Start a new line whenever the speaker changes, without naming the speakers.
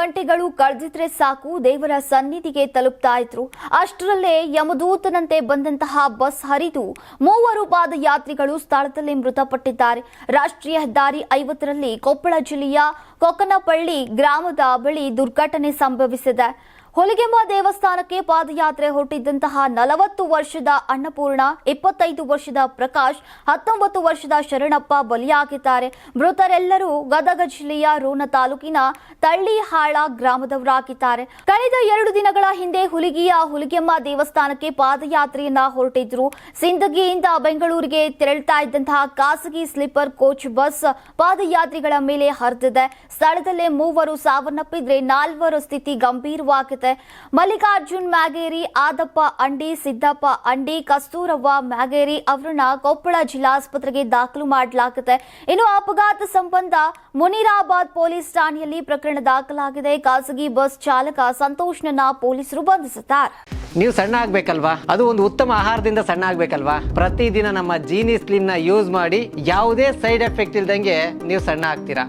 ಗಂಟೆಗಳು ಕಳೆದಿದ್ರೆ ಸಾಕು, ದೇವರ ಸನ್ನಿಧಿಗೆ ತಲುಪ್ತಾ ಇದ್ರು. ಅಷ್ಟರಲ್ಲೇ ಯಮದೂತನಂತೆ ಬಂದಂತಹ ಬಸ್ ಹರಿದು ಮೂವರು ಪಾದಯಾತ್ರಿಗಳು ಸ್ಥಳದಲ್ಲಿ ಮೃತಪಟ್ಟಿದ್ದಾರೆ. ರಾಷ್ಟ್ರೀಯ ಹೆದ್ದಾರಿ ಐವತ್ತರಲ್ಲಿ ಕೊಪ್ಪಳ ಜಿಲ್ಲೆಯ ಕೊಕ್ಕನಪಳ್ಳಿ ಗ್ರಾಮದ ಬಳಿ ದುರ್ಘಟನೆ ಸಂಭವಿಸಿದೆ. ಹೊಲಿಗೆಮ್ಮ ದೇವಸ್ಥಾನಕ್ಕೆ ಪಾದಯಾತ್ರೆ ಹೊರಟಿದ್ದಂತಹ ನಲವತ್ತು ವರ್ಷದ ಅನ್ನಪೂರ್ಣ, ಇಪ್ಪತ್ತೈದು ವರ್ಷದ ಪ್ರಕಾಶ್, ಹತ್ತೊಂಬತ್ತು ವರ್ಷದ ಶರಣಪ್ಪ ಬಲಿಯಾಗಿದ್ದಾರೆ. ಮೃತರೆಲ್ಲರೂ ಗದಗ ಜಿಲ್ಲೆಯ ರೋಣ ತಾಲೂಕಿನ ತಳ್ಳಿಹಾಳ ಗ್ರಾಮದವರಾಗಿದ್ದಾರೆ. ಕಳೆದ ಎರಡು ದಿನಗಳ ಹಿಂದೆ ಹುಲಿಗಿಯ ಹುಲಿಗೆಮ್ಮ ದೇವಸ್ಥಾನಕ್ಕೆ ಪಾದಯಾತ್ರೆಯನ್ನ ಹೊರಟಿದ್ರು. ಸಿಂದಗಿಯಿಂದ ಬೆಂಗಳೂರಿಗೆ ತೆರಳುತ್ತಾ ಇದ್ದಂತಹ ಖಾಸಗಿ ಸ್ಲೀಪರ್ ಕೋಚ್ ಬಸ್ ಪಾದಯಾತ್ರಿಗಳ ಮೇಲೆ ಹರಿದಿದೆ. ಸ್ಥಳದಲ್ಲೇ ಮೂವರು ಸಾವನ್ನಪ್ಪಿದ್ರೆ ನಾಲ್ವರು ಸ್ಥಿತಿ ಗಂಭೀರವಾಗಿದೆ. ಮಲ್ಲಿಕಾರ್ಜುನ್ ಮ್ಯಾಗೇರಿ, ಆದಪ್ಪ ಅಂಡಿ, ಸಿದ್ದಪ್ಪ ಅಂಡಿ, ಕಸ್ತೂರವ್ವ ಮ್ಯಾಗೇರಿ ಅವರನ್ನ ಕೊಪ್ಪಳ ಜಿಲ್ಲಾಸ್ಪತ್ರೆಗೆ ದಾಖಲು ಮಾಡಲಾಗುತ್ತೆ. ಇನ್ನು ಅಪಘಾತ ಸಂಬಂಧ ಮುನಿರಾಬಾದ್ ಪೊಲೀಸ್ ಠಾಣೆಯಲ್ಲಿ ಪ್ರಕರಣ ದಾಖಲಾಗಿದೆ. ಖಾಸಗಿ ಬಸ್ ಚಾಲಕ ಸಂತೋಷ್ನನ್ನ ಪೊಲೀಸರು ಬಂಧಿಸಿದ್ದಾರೆ
ನೀವು ಸಣ್ಣ ಆಗ್ಬೇಕಲ್ವಾ? ಅದು ಒಂದು ಉತ್ತಮ ಆಹಾರದಿಂದ ಸಣ್ಣ ಆಗ್ಬೇಕಲ್ವಾ? ಪ್ರತಿದಿನ ನಮ್ಮ ಜೀನಿ ಸ್ಲಿಮ್ನ ಯೂಸ್ ಮಾಡಿ ಯಾವುದೇ ಸೈಡ್ ಎಫೆಕ್ಟ್ ಇಲ್ದಂಗೆ ನೀವು ಸಣ್ಣ ಆಗ್ತೀರಾ?